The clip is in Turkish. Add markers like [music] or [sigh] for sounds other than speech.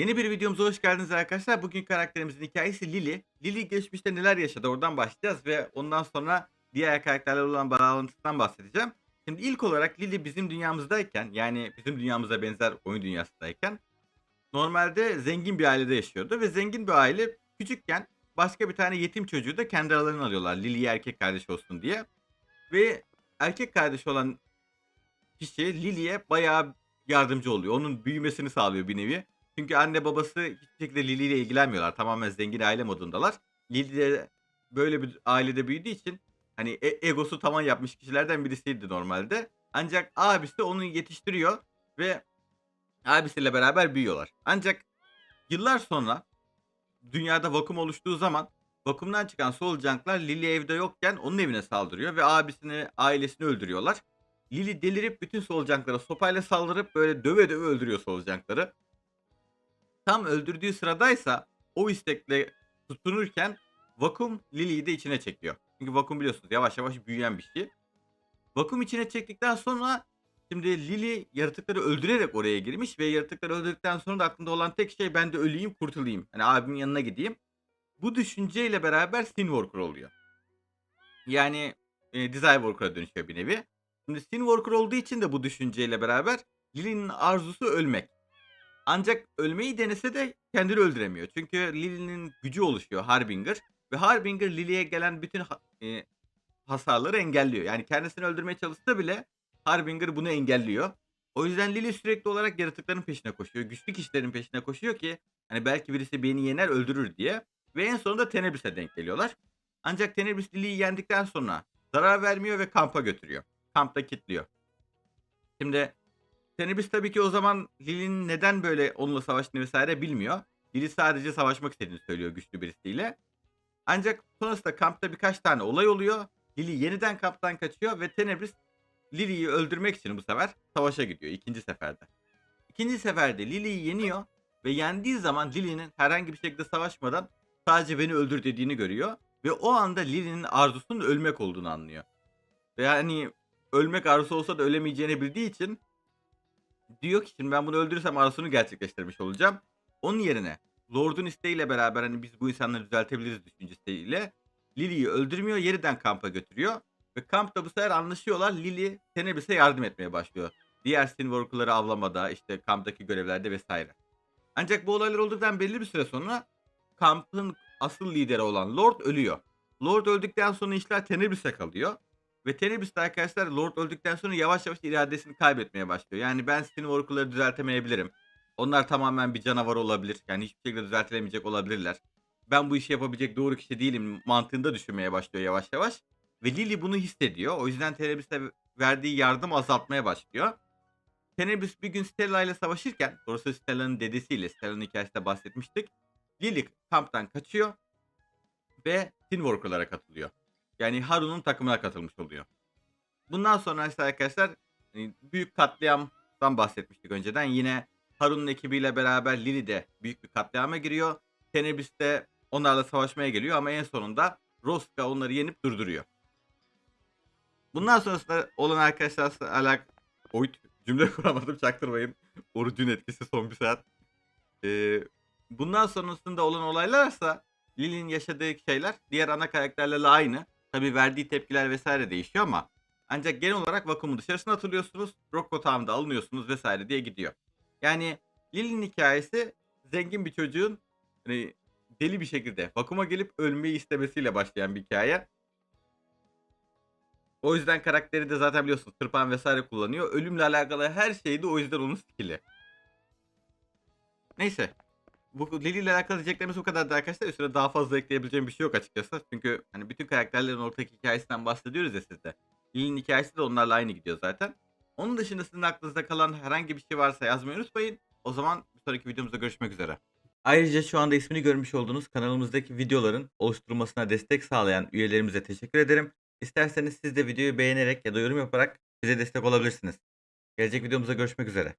Yeni bir videomuza hoş geldiniz arkadaşlar. Bugün karakterimizin hikayesi Lily. Lily geçmişte neler yaşadı oradan başlayacağız ve ondan sonra diğer karakterler olan bağlantısından bahsedeceğim. Şimdi ilk olarak Lily bizim dünyamızdayken yani bizim dünyamıza benzer oyun dünyasındayken normalde zengin bir ailede yaşıyordu ve zengin bir aile küçükken başka bir tane yetim çocuğu da kendi aralarına alıyorlar. Lily'ye erkek kardeş olsun diye. Ve erkek kardeşi olan kişi Lily'ye bayağı yardımcı oluyor. Onun büyümesini sağlıyor bir nevi. Çünkü anne babası hiçbir şekilde Lily ile ilgilenmiyorlar. Tamamen zengin aile modundalar. Lily de böyle bir ailede büyüdüğü için hani e- egosu tavan yapmış kişilerden birisiydi normalde. Ancak abisi onu yetiştiriyor ve abisiyle beraber büyüyorlar. Ancak yıllar sonra dünyada vakum oluştuğu zaman vakumdan çıkan solucanklar Lily evde yokken onun evine saldırıyor ve abisini, ailesini öldürüyorlar. Lily delirip bütün solucanklara sopayla saldırıp böyle döve döve öldürüyor solucankları. Tam öldürdüğü sıradaysa o istekle tutunurken vakum Lily'yi de içine çekiyor. Çünkü vakum biliyorsunuz yavaş yavaş büyüyen bir şey. Vakum içine çektikten sonra şimdi Lily yaratıkları öldürerek oraya girmiş ve yaratıkları öldürdükten sonra da aklında olan tek şey ben de öleyim kurtulayım. Hani abimin yanına gideyim. Bu düşünceyle beraber Sin Worker oluyor. Yani e, Desire Worker'a dönüşüyor bir nevi. Şimdi Sin Worker olduğu için de bu düşünceyle beraber Lily'nin arzusu ölmek. Ancak ölmeyi denese de kendini öldüremiyor. Çünkü Lily'nin gücü oluşuyor Harbinger. Ve Harbinger Lily'ye gelen bütün e, hasarları engelliyor. Yani kendisini öldürmeye çalışsa bile Harbinger bunu engelliyor. O yüzden Lily sürekli olarak yaratıkların peşine koşuyor. Güçlü kişilerin peşine koşuyor ki hani belki birisi beni yener öldürür diye. Ve en sonunda Tenebris'e denk geliyorlar. Ancak Tenebris Lily'yi yendikten sonra zarar vermiyor ve kampa götürüyor. Kampta kilitliyor. Şimdi Tenebris tabii ki o zaman Lily'nin neden böyle onunla savaştığını vesaire bilmiyor. Lily sadece savaşmak istediğini söylüyor güçlü birisiyle. Ancak sonrasında kampta birkaç tane olay oluyor. Lily yeniden kamptan kaçıyor ve Tenebris Lily'yi öldürmek için bu sefer savaşa gidiyor ikinci seferde. İkinci seferde Lily'yi yeniyor ve yendiği zaman Lily'nin herhangi bir şekilde savaşmadan sadece beni öldür dediğini görüyor. Ve o anda Lily'nin arzusunun ölmek olduğunu anlıyor. Ve yani ölmek arzusu olsa da ölemeyeceğini bildiği için diyor ki şimdi ben bunu öldürürsem arzusunu gerçekleştirmiş olacağım. Onun yerine Lord'un isteğiyle beraber hani biz bu insanları düzeltebiliriz düşüncesiyle Lily'yi öldürmüyor yeniden kampa götürüyor. Ve kampta bu sefer anlaşıyorlar. Lily Tenebris'e yardım etmeye başlıyor. Diğer Skinwalker'ları avlamada işte kamptaki görevlerde vesaire. Ancak bu olaylar olduktan belli bir süre sonra kampın asıl lideri olan Lord ölüyor. Lord öldükten sonra işler Tenebris'e kalıyor. Ve Tenebris arkadaşlar Lord öldükten sonra yavaş yavaş iradesini kaybetmeye başlıyor. Yani ben Skinwalker'ları düzeltemeyebilirim. Onlar tamamen bir canavar olabilir. Yani hiçbir şekilde düzeltilemeyecek olabilirler. Ben bu işi yapabilecek doğru kişi değilim mantığında düşünmeye başlıyor yavaş yavaş. Ve Lily bunu hissediyor. O yüzden Tenebris'e verdiği yardım azaltmaya başlıyor. Tenebris bir gün Stella ile savaşırken, doğrusu Stella'nın dedesiyle, Stella'nın hikayesinde bahsetmiştik. Lily kamptan kaçıyor ve Skinwalker'lara katılıyor. Yani Haru'nun takımına katılmış oluyor. Bundan sonra ise arkadaşlar e, büyük katliamdan bahsetmiştik önceden. Yine Haru'nun ekibiyle beraber Lily de büyük bir katliama giriyor. Tenebris de onlarla savaşmaya geliyor ama en sonunda Roska onları yenip durduruyor. Bundan sonrasında olan arkadaşlar alak... Oy cümle [laughs] kuramadım çaktırmayın. Orucun etkisi son bir saat. Ee, bundan sonrasında olan olaylarsa Lily'nin yaşadığı şeyler diğer ana karakterlerle aynı. Tabi verdiği tepkiler vesaire değişiyor ama ancak genel olarak vakumu dışarısına atılıyorsunuz. Rocco Town'da alınıyorsunuz vesaire diye gidiyor. Yani Lily'nin hikayesi zengin bir çocuğun hani deli bir şekilde vakuma gelip ölmeyi istemesiyle başlayan bir hikaye. O yüzden karakteri de zaten biliyorsunuz tırpan vesaire kullanıyor. Ölümle alakalı her şeyde o yüzden onun skill'i. Neyse. Bu Lily ile alakalı diyeceklerimiz bu kadardı arkadaşlar. Üstüne daha fazla ekleyebileceğim bir şey yok açıkçası. Çünkü hani bütün karakterlerin ortak hikayesinden bahsediyoruz ya sizde. Lily'nin hikayesi de onlarla aynı gidiyor zaten. Onun dışında sizin aklınızda kalan herhangi bir şey varsa yazmayı unutmayın. O zaman bir sonraki videomuzda görüşmek üzere. Ayrıca şu anda ismini görmüş olduğunuz kanalımızdaki videoların oluşturulmasına destek sağlayan üyelerimize teşekkür ederim. İsterseniz siz de videoyu beğenerek ya da yorum yaparak bize destek olabilirsiniz. Gelecek videomuzda görüşmek üzere.